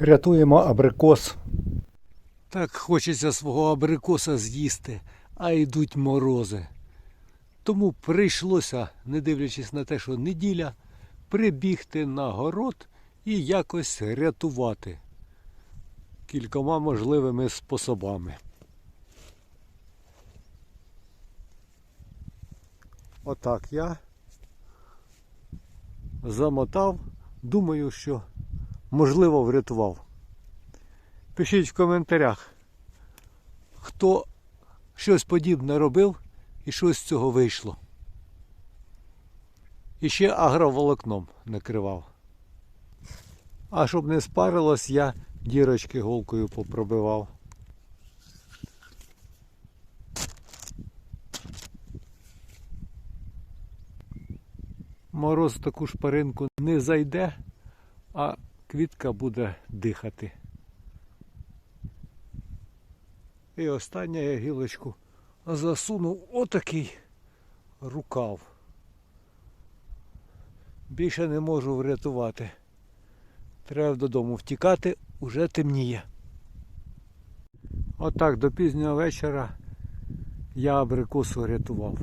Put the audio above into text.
Рятуємо абрикос. Так хочеться свого абрикоса з'їсти, а йдуть морози. Тому прийшлося, не дивлячись на те, що неділя, прибігти на город і якось рятувати кількома можливими способами. Отак я замотав, думаю, що можливо врятував. Пишіть в коментарях, хто щось подібне робив і що з цього вийшло. І ще агроволокном накривав. А щоб не спарилось, я дірочки голкою попробивав. Мороз таку шпаринку не зайде, а квітка буде дихати. І останнє я гілочку засунув отакий рукав. Більше не можу врятувати. Треба додому втікати, уже темніє. Отак до пізнього вечора я абрикосу рятував.